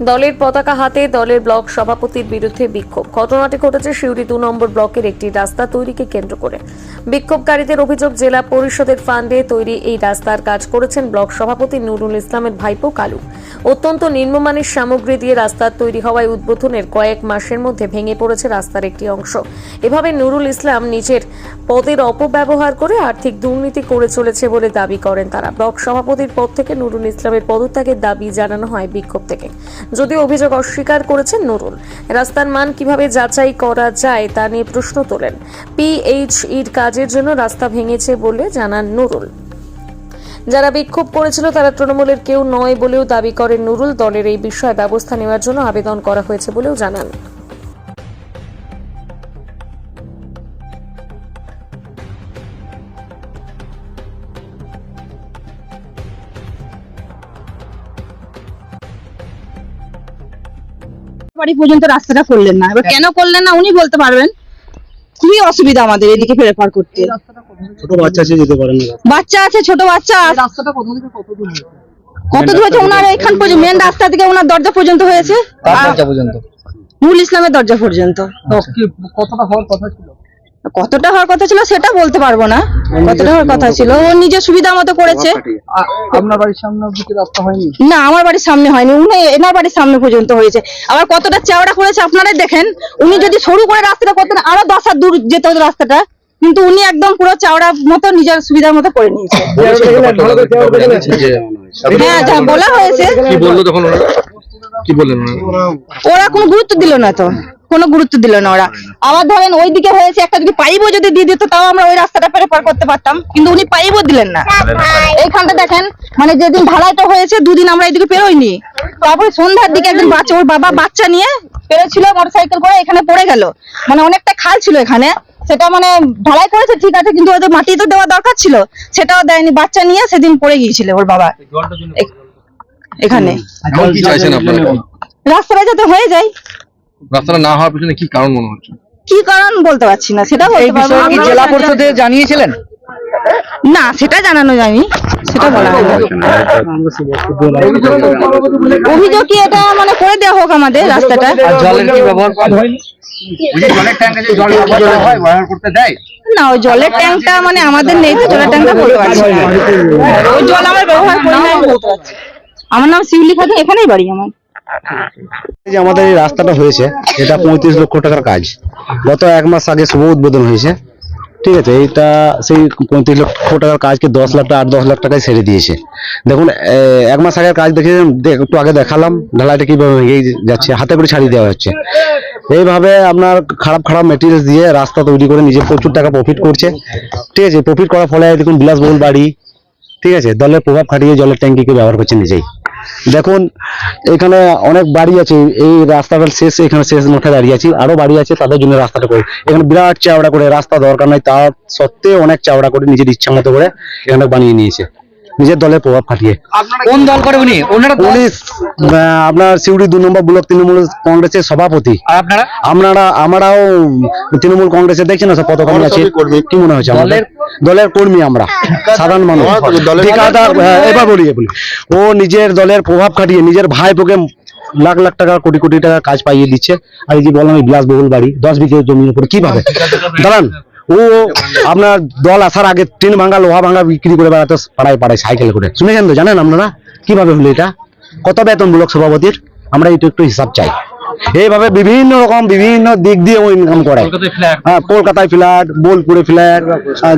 দলের পতাকা হাতে দলের ব্লক সভাপতির বিরুদ্ধে বিক্ষোভ। ঘটনাটি ঘটেছে সিউড়ি দু নম্বর ব্লকের একটি রাস্তা তৈরিকে কেন্দ্র করে। বিক্ষোভকারীদের অভিযোগ, জেলা পরিষদের ফান্ডে তৈরি এই রাস্তার কাজ করেছেন ব্লক সভাপতি নুরুল ইসলামের ভাইপো কালু। অত্যন্ত নিম্নমানের সামগ্রী দিয়ে রাস্তার তৈরি হওয়ায় উদ্বোধনের কয়েক মাসের মধ্যে ভেঙে পড়েছে রাস্তার একটি অংশ। এভাবে নুরুল ইসলাম নিজের পদের অপব্যবহার করে আর্থিক দুর্নীতি করে চলেছে বলে দাবি করেন তারা। ব্লক সভাপতির পদ থেকে নুরুল ইসলামের পদত্যাগের দাবি জানানো হয় বিক্ষোভ থেকে। যদিও অভিযোগ অস্বীকার করেছেন নুরুল। রাস্তার মান কীভাবে যাচাই করা যায় তা নিয়ে প্রশ্ন তোলেন। পিএইচইর কাজের জন্য রাস্তা ভেঙেছে বলে জানান নুরুল। যারা বিক্ষোভ করেছিল, তারা তৃণমূলের কেউ নয় বলেও দাবি করেন নুরুল। দলের এই বিষয়ে ব্যবস্থা নেওয়ার জন্য আবেদন করা হয়েছে বলেও জানান। বাড়ি পর্যন্ত রাস্তাটা করলেন না। এবার কেন করলেন না উনি বলতে পারবেন। খুবই অসুবিধা আমাদের এদিকে ফেরফার করতে? ছোট বাচ্চা আছে যেতে পারে না। বাচ্চা আছে ছোট বাচ্চা। রাস্তাটা কত দূর হয়েছে? ওনার এখান পর্যন্ত মেন রাস্তা থেকে ওনার দরজা পর্যন্ত হয়েছে? দরজা পর্যন্ত। নুরুল ইসলামের দরজা পর্যন্ত। কতটা হওয়ার কথা ছিল? কতটা হওয়ার কথা ছিল সেটা বলতে পারব না। কতটা হওয়ার কথা ছিল। ও নিজের সুবিধা মতো করেছে। আপনার বাড়ির সামনে রাস্তা হয়নি? না আমার বাড়ির সামনে হয়নি। উনি এনার বাড়ির সামনে পর্যন্ত হয়েছে। আবার কতটা চওড়া করেছে আপনারাই দেখেন। উনি যদি সরু করে রাস্তাটা করতেন আরও দশ হাত দূর যেত রাস্তাটা। কিন্তু উনি একদম পুরো চওড়া মতো নিজের সুবিধার মতো করে নিয়েছে। হ্যাঁ যা বলা হয়েছে। কি বলল তখন ওরা? কি বললেন? ওরা কোনো গুরুত্ব দিল না তো। কোনো গুরুত্ব দিল না ওরা। আবার ধরেন ওইদিকে হয়েছে একটা যদি পাইপও যদি দিয়ে দিত তাও আমরা ওই রাস্তাটা পেরে পার করতে পারতাম। কিন্তু উনি পাইপও দিলেন না। এইখানটা দেখেন মানে যেদিন ঢালাইটা হয়েছে দুদিন আমরা এদিকে পেরোইনি। তারপরে সন্ধ্যার দিকে একজন বাচ্চা ওর বাবা বাচ্চা নিয়ে পেরেছিল মোটরসাইকেল করে এখানে পড়ে গেল। মানে অনেকটা খাল ছিল এখানে। সেটা মানে ঢালাই করেছে ঠিক আছে কিন্তু ওদের মাটি তো দেওয়া দরকার ছিল। সেটাও দেয়নি বাচ্চা নিয়ে সেদিন পড়ে গিয়েছিল ওর বাবা। এখানে। রাস্তাটা যাতে হয়ে যায়। রাস্তাটা না হওয়ার পিছনে কি কারণ মনে হচ্ছে? কি কারণ বলতে পারছি না সেটা বলতে পারব না। কি জেলা পরিষদে জানিয়েছিলেন? না সেটা জানানো যায়নি সেটা বলা হয়নি। অভিযোগ কি এটা মানে করে দেওয়া হোক আমাদের রাস্তাটা? আর জলের কি ব্যবহার করেন জলের ট্যাঙ্কে যে জল হয় ব্যবহার করতে দেয়? না ওই জলের ট্যাঙ্কটা মানে আমাদের নেই তো জলের ট্যাঙ্কটা বলতে পারছি না। ওই জল আমরা ব্যবহার করি না আমি বলতে পারছি। আমার নাম শিউলি খাতুন এখানেই বাড়ি আমার। যে আমাদের এই রাস্তাটা হয়েছে, এটা পঁয়ত্রিশ লক্ষ টাকার কাজ। গত এক মাস আগে শুভ উদ্বোধন হয়েছে। ঠিক আছে, এইটা সেই পঁয়ত্রিশ লক্ষ টাকার কাজকে দশ লাখ টাকা, আট, দশ লাখ টাকায় সেরে দিয়েছে। দেখুন এক মাস আগের কাজ দেখে একটু আগে দেখালাম, ঢালাইটা কীভাবে ভেঙে যাচ্ছে, হাতে করে ছাড়িয়ে দেওয়া হচ্ছে। এইভাবে আপনার খারাপ খারাপ মেটেরিয়ালস দিয়ে রাস্তা তৈরি করে নিজে প্রচুর টাকা প্রফিট করছে। ঠিক আছে প্রফিট করার ফলে দেখুন, বিলাসবহুল বাড়ি। ঠিক আছে, দলের প্রভাব খাটিয়ে জলের ট্যাঙ্কিকে ব্যবহার করছে নিজেই। দেখুন, এখানে অনেক বাড়ি আছে, এই রাস্তাটা শেষ, এখানে শেষ মাঠে দাঁড়িয়ে আছি। আরও বাড়ি আছে, তাদের জন্য রাস্তাটা করে। এখানে বিরাট চাওড়া করে, রাস্তা দরকার নাই তার সত্ত্বেও অনেক চাওড়া করে, নিজের ইচ্ছা মতো করে এখানে বানিয়ে নিয়েছে। নিজের দলের প্রভাব খাটিয়ে। কোন দল করে উনি? ওনারা দল- আপনার সিউড়ি দু নম্বর ব্লক তৃণমূল কংগ্রেসের সভাপতি। আপনারা? আপনারা আমরাও তৃণমূল কংগ্রেসের দেখছেন না পতাকা আছে। কি মনে হচ্ছে আমাদের? দলের- কর্মী আমরা সাধারণ মানুষ। হ্যাঁ, এবার বলি বলি। ও নিজের দলের প্রভাব খাটিয়ে নিজের ভাইপোকে লাখ লাখ টাকা কোটি কোটি টাকা কাজ পাইয়ে দিচ্ছে। আর এই যে বললাম এই বিলাসবহুল বাড়ি দশ বিঘে জমির উপরে কীভাবে? দাঁড়ান। ও আপনার দল আসার আগে টিন ভাঙা লোহা ভাঙা বিক্রি করে বেড়াতো পাড়ায় পাড়ায় সাইকেল করে। শুনেছেন তো জানেন আপনারা? কীভাবে হলো এটা? কত বেতন ব্লক সভাপতির? আমরা একটু একটু হিসাব চাই। এইভাবে বিভিন্ন রকম বিভিন্ন দিক দিয়ে ও ইনকাম করে। হ্যাঁ কলকাতায় ফ্ল্যাট বোলপুরে ফ্ল্যাট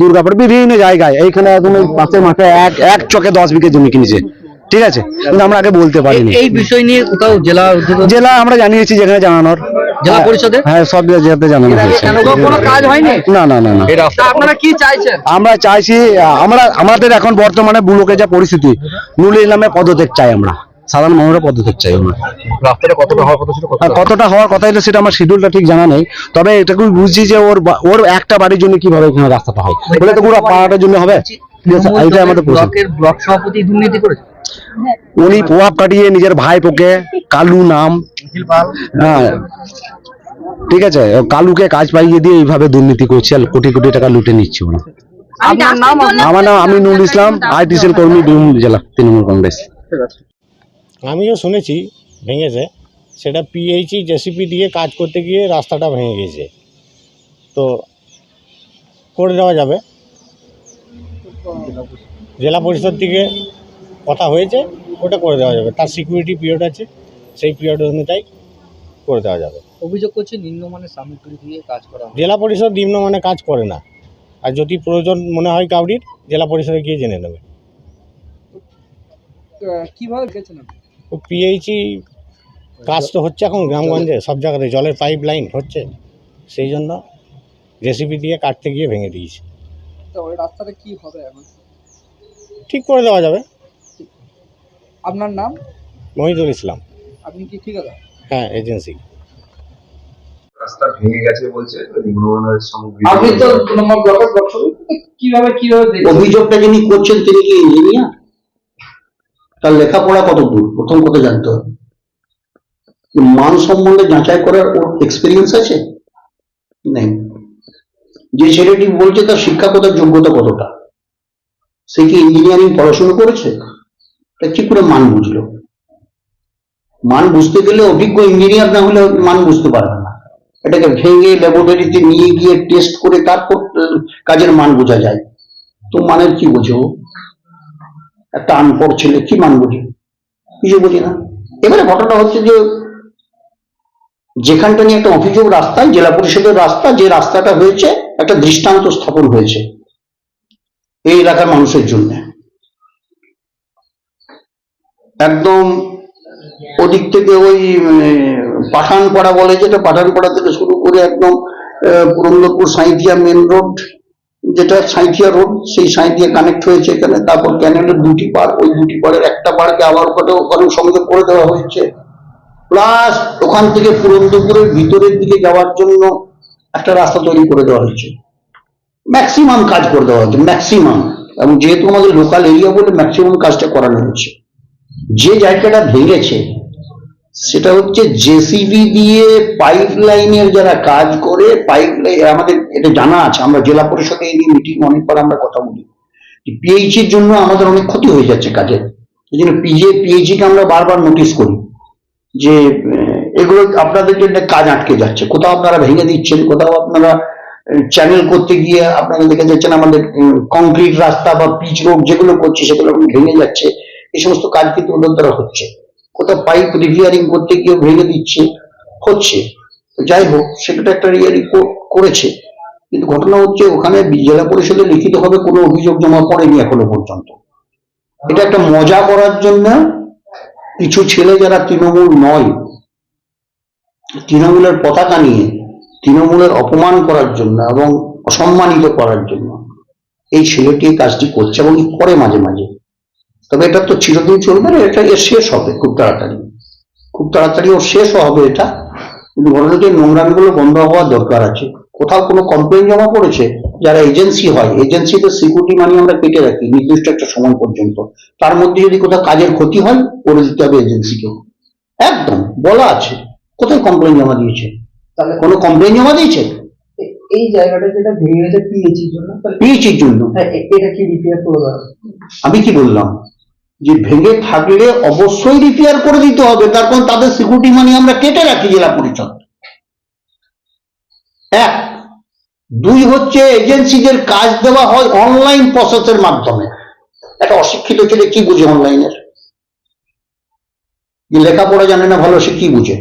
দুর্গাপুর বিভিন্ন জায়গায়। এইখানে একদম পাশের মাঠে এক এক চকে দশ বিঘে জমি কিনেছে। ঠিক আছে? কিন্তু আমরা আগে বলতে পারিনি। এই বিষয় নিয়ে কোথাও জেলা জেলা আমরা জানিয়েছি যেখানে জানানোর। জেলা পরিষদে? হ্যাঁ সব জেলাতে জানানো হয়েছে। কোনো কাজ হয়নি? না না না না। আপনারা কি চাইছেন? আমরা চাইছি আমরা আমাদের এখন বর্তমানে বুলকে যা পরিস্থিতি নুল ইসলামে পদত্যাগ চাই আমরা। সাধারণ মানুষের পদত্যাগ চাই আমরা। রাস্তাটা কতটা হওয়ার কথা ছিল কতটা? হওয়ার কথা হলো সেটা আমার শিডিউলটা ঠিক জানা নেই। তবে এটুকু বুঝছি যে ওর ওর একটা বাড়ির জন্য কীভাবে এখানে রাস্তাটা হয়। বলে তো পুরো পাড়াটার জন্য হবে। আমাদের ব্লকের ব্লক সভাপতি দুর্নীতি করেছে? উনি প্রভাব কাটিয়ে নিজের ভাইপোকে কালু নাম। হ্যাঁ ঠিক আছে কালুকে কাজ পাইয়ে দিয়ে এইভাবে দুর্নীতি করছে আর কোটি কোটি টাকা লুটে নিচ্ছে ওরা। নাম আমার নাম আমিনুল ইসলাম আইটিসিএল কর্মী বীরভূম জেলা তৃণমূল কংগ্রেস। আমিও শুনেছি ভেঙেছে। সেটা পিএইচই জেসিপি দিয়ে কাজ করতে গিয়ে রাস্তাটা ভেঙে গেছে তো করে দেওয়া যাবে। জেলা পরিষদ থেকে কথা হয়েছে ওটা করে দেওয়া যাবে। তার সিকিউরিটি পিরিয়ড আছে সেই পিরিয়ড অনুযায়ী করে দেওয়া যাবে। অভিযোগ করছে নিম্নমানের সামগ্রী দিয়ে কাজ করা জেলা পরিষদ নিম্নমানে কাজ করে না। আর যদি প্রয়োজন মনে হয় কাউরির জেলা পরিষদে গিয়ে জেনে নেবে। কীভাবে গেছেন আপনি? কাজ তো হচ্ছে এখন গ্রামগঞ্জে সব জায়গাতে জলের পাইপ লাইন হচ্ছে। সেই জন্য রেসিপি দিয়ে কাটতে গিয়ে ভেঙে দিয়েছে। তো রাস্তাটা কি হবে এখন? ঠিক করে দেওয়া যাবে। আপনার নাম? মহিদুল ইসলাম। আপনি কি ঠিক আছে হ্যাঁ এজেন্সি। রাস্তা ভেঙে গেছে বলছে নিম্নমানের সামগ্রী আপনি তো নম্বর ব্লকের ব্লক কীভাবে কীভাবে অভিযোগটা যিনি করছেন তিনি কি ইঞ্জিনিয়ার? তার লেখাপড়া কত দূর? প্রথম কথা জানতে হবে। মান সম্বন্ধে যাচাই করার ওর এক্সপিরিয়েন্স আছে? নেই। যে ছেলেটি বলছে তার শিক্ষাগত যোগ্যতা কতটা? সে কি ইঞ্জিনিয়ারিং পড়াশোনা করেছে? তা কি করে মান বুঝলো? মান বুঝতে গেলে অভিজ্ঞ ইঞ্জিনিয়ার না হলে মান বুঝতে পারবে না। এটাকে ভেঙে ল্যাবরেটরিতে নিয়ে গিয়ে টেস্ট করে তারপর কাজের মান বোঝা যায়। তো মানের কি বোঝে একটা আনপড় ছেলে কি মান বোঝে? কিছু বুঝি না। এবারে ঘটনা হচ্ছে যে, যেখানটা নিয়ে একটা অভিযোগ রাস্তায় জেলা পরিষদের রাস্তা, যে রাস্তাটা হয়েছে, একটা দৃষ্টান্ত স্থাপন হয়েছে। এই এলাকার মানুষের জন্য। একদম ওদিক থেকে ওই পাঠানপাড়া বলে যেটা, পাঠানপাড়া থেকে শুরু করে একদম পুরন্দরপুর সাঁইথিয়া মেন রোড যেটা সাঁইথিয়া রোড সেই সাঁইথিয়া কানেক্ট হয়েছে এখানে। তারপর ক্যানেলের দুটি পার ওই দুটি পারের একটা পাড়কে আবার ওখানে ওখানে সঙ্গে করে দেওয়া হয়েছে। প্লাস ওখান থেকে পুরন্দরপুরের ভিতরের দিকে যাওয়ার জন্য একটা রাস্তা তৈরি করে দেওয়া হয়েছে। ম্যাক্সিমাম কাজ করে দেওয়া হয়েছে ম্যাক্সিমাম এবং যেহেতু আমাদের লোকাল এরিয়া বলে ম্যাক্সিমাম কাজটা করানো হয়েছে। যে জায়গাটা ভেঙেছে, সেটা হচ্ছে জেসিবি দিয়ে পাইপ লাইনের যারা কাজ করে পাইপ লাইন আমাদের এটা জানা আছে, আমরা জেলা পরিষদে এই নিয়ে মিটিং অনেকবার আমরা কথা বলি। পিএইচ এর জন্য আমাদের অনেক ক্ষতি হয়ে যাচ্ছে কাজের। এই জন্য পিজে পিএইচি কে আমরা বারবার নোটিশ করি যে এগুলো আপনাদের জন্য কাজ আটকে যাচ্ছে। কোথাও আপনারা ভেঙে দিচ্ছেন, কোথাও আপনারা চ্যানেল করতে গিয়ে আপনারা দেখে যাচ্ছেন আমাদের কংক্রিট রাস্তা বা পিচ রোড যেগুলো করছে, সেগুলো ভেঙে যাচ্ছে। এই সমস্ত কাজ কিন্তু ওদের দ্বারা হচ্ছে। কোথাও পাইপ রিপেয়ারিং করতে গিয়ে ভেঙে দিচ্ছে, হচ্ছে। যাই হোক সেটা একটা রিয়ারিং করেছে। কিন্তু ঘটনা হচ্ছে, ওখানে জেলা পরিষদে লিখিতভাবে কোনো অভিযোগ জমা পড়েনি এখনও পর্যন্ত। এটা একটা মজা করার জন্য কিছু ছেলে যারা তৃণমূল নয়, তৃণমূলের পতাকা নিয়ে তৃণমূলের অপমান করার জন্য এবং অসম্মানিত করার জন্য, এই ছেলেটি কাজটি করছে এবং করে মাঝে মাঝে। তবে এটা তো চিরদিন চলবে না এটা এর শেষ হবে খুব তাড়াতাড়ি। খুব তাড়াতাড়ি ওর শেষও হবে এটা কিন্তু ঘটনা হচ্ছে নোংরামিগুলো বন্ধ হওয়ার দরকার আছে। কোথাও কোনো কমপ্লেন জমা পড়েছে? যারা এজেন্সি হয় এজেন্সিতে সিকিউরিটি মানি আমরা কেটে রাখি নির্দিষ্ট একটা সময় পর্যন্ত। তার মধ্যে যদি কোথাও কাজের ক্ষতি হয় করে দিতে হবে এজেন্সিকে একদম বলা আছে। কোথায় কমপ্লেন জমা দিয়েছে? তাহলে কোনো কমপ্লেন জমা দিয়েছে? এই জায়গাটা যেটা ভেঙে গেছে পিএইচির জন্য। পিএইচির জন্য। হ্যাঁ, এটা কি রিপেয়ার করে আমি কি বললাম? যে ভেঙে থাকলে অবশ্যই রিপেয়ার করে দিতে হবে তার কারণ তাদের সিকিউরিটি মানি আমরা কেটে রাখি জেলা পরিষদ। এক, দুই হচ্ছে এজেন্সিদের কাজ দেওয়া হয় অনলাইন প্রসেসের মাধ্যমে। একটা অশিক্ষিত ছেলে কি বুঝে অনলাইনের যে লেখাপড়া জানে না ভালো, সে কি বুঝে?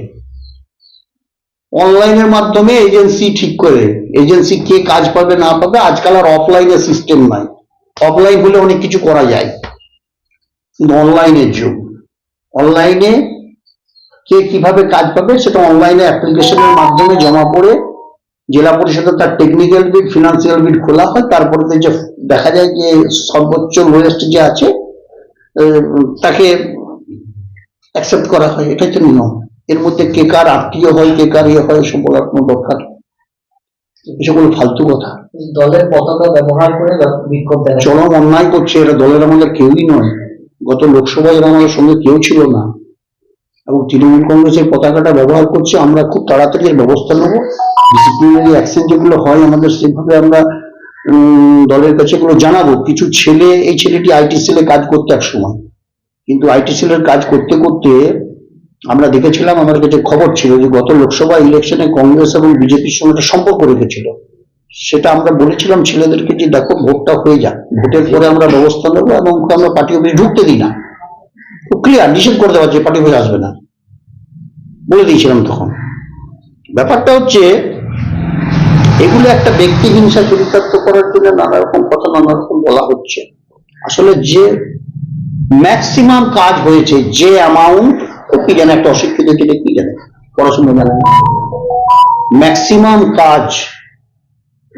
অনলাইনের মাধ্যমে এজেন্সি ঠিক করে এজেন্সি কে কাজ পাবে না পাবে, আজকাল আর অফলাইনের সিস্টেম নাই। অফলাইন হলে অনেক কিছু করা যায়। কিন্তু অনলাইনের যুগ। অনলাইনে কে কীভাবে কাজ পাবে সেটা অনলাইনে অ্যাপ্লিকেশনের মাধ্যমে জমা পড়ে জেলা পরিষদের তার টেকনিক্যাল বিড ফিনান্সিয়াল বিড খোলা হয়। তারপরে যে দেখা যায় যে সর্বোচ্চ লোয়েস্ট যে আছে তাকে অ্যাকসেপ্ট করা হয়। এটাই তো নিয়ম। এর মধ্যে কে কার আত্মীয় হয় কে কার ইয়ে হয় এসব বলার কোনো দরকার এসব কোনো ফালতু কথা। দলের পতাকা ব্যবহার করে বিক্ষোভ চরম অন্যায় করছে এটা দলের আমাদের কেউই নয়। গত লোকসভায় এরা আমাদের সঙ্গে কেউ ছিল না। এবং তৃণমূল কংগ্রেসের পতাকাটা ব্যবহার করছে, আমরা খুব তাড়াতাড়ি এর ব্যবস্থা নেব। ডিসিপ্লিনারি অ্যাকশন যেগুলো হয়, আমাদের সেভাবে আমরা দলের কাছে এগুলো জানাব। কিছু ছেলে, এই ছেলেটি আইটি সেলে কাজ করতে এক সময়। কিন্তু আইটি সেলের কাজ করতে করতে আমরা দেখেছিলাম আমার কাছে খবর ছিল যে গত লোকসভা ইলেকশনে কংগ্রেস এবং বিজেপির সঙ্গে একটা সম্পর্ক রেখেছিল। সেটা আমরা বলেছিলাম ছেলেদেরকে যে দেখো ভোটটা হয়ে যাক। ভোটের পরে আমরা ব্যবস্থা নেব এবং আমরা পার্টি অফিস ঢুকতে দিই না। ক্লিয়ার নিষেধ করে দেওয়া যে পার্টি অফিস আসবে না। বলে দিয়েছিলাম তখন। ব্যাপারটা হচ্ছে, এগুলো একটা ব্যক্তি হিংসা চরিতার্থ করার জন্য নানা রকম কথা, নানা রকম বলা হচ্ছে। আসলে যে ম্যাক্সিমাম কাজ হয়েছে, যে অ্যামাউন্ট ও কি জানে, একটা অশিক্ষিত ছেলে কি জানে? পড়াশোনা জানে ম্যাক্সিমাম কাজ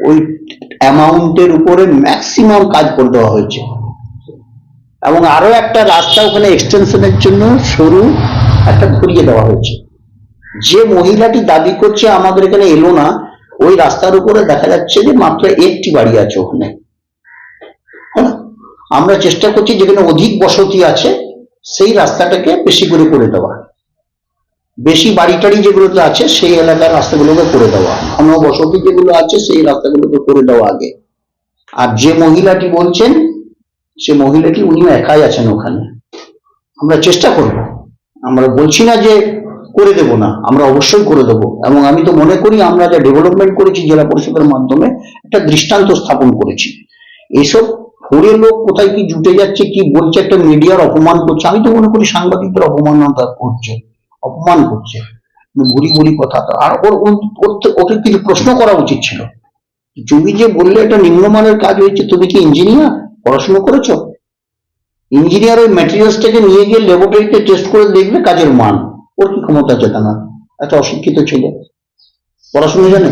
ওই অ্যামাউন্টের উপরে ম্যাক্সিমাম কাজ করে দেওয়া হয়েছে। এবং আরও একটা রাস্তা ওখানে এক্সটেনশনের জন্য সরু একটা ঘুরিয়ে দেওয়া হয়েছে। যে মহিলাটি দাবি করছে আমাদের এখানে এলো না, ওই রাস্তার উপরে দেখা যাচ্ছে যে মাত্র একটি বাড়ি আছে ওখানে। হ্যাঁ? আমরা চেষ্টা করছি যেখানে অধিক বসতি আছে, সেই রাস্তাটাকে বেশি করে করে দেওয়া। বেশি বাড়ি টাড়ি যেগুলোতে আছে, সেই এলাকার রাস্তাগুলোকে করে দেওয়া। ঘন বসতি যেগুলো আছে, সেই রাস্তাগুলোকে করে দেওয়া আগে। আর যে মহিলাটি বলছেন, সে মহিলাটি উনিও একাই আছেন ওখানে। আমরা চেষ্টা করব। আমরা বলছি না যে করে দেব না, আমরা অবশ্যই করে দেব। এবং আমি তো মনে করি আমরা যা ডেভেলপমেন্ট করেছি জেলা পরিষদের মাধ্যমে, একটা দৃষ্টান্ত স্থাপন করেছি। এইসব ফোরে লোক কোথায় কি জুটে যাচ্ছে, কি বলছে, একটা মিডিয়ার অপমান করছে। আমি তো মনে করি সাংবাদিকদের অপমানতা করছে। অপমান করছে। ঘুরি ঘুরি কথা তো। আর ওর ওকে কিছু প্রশ্ন করা উচিত ছিল? তুমি যে বললে এটা নিম্নমানের কাজ হয়েছে, তুমি কি ইঞ্জিনিয়ার পড়াশোনা করেছ? ইঞ্জিনিয়ার ওই ম্যাটেরিয়ালসটাকে নিয়ে গিয়ে ল্যাবরেটরিতে টেস্ট করে দেখবে কাজের মান। ওর কি ক্ষমতা আছে তা না এত অশিক্ষিত ছিল। পড়াশোনা জানে?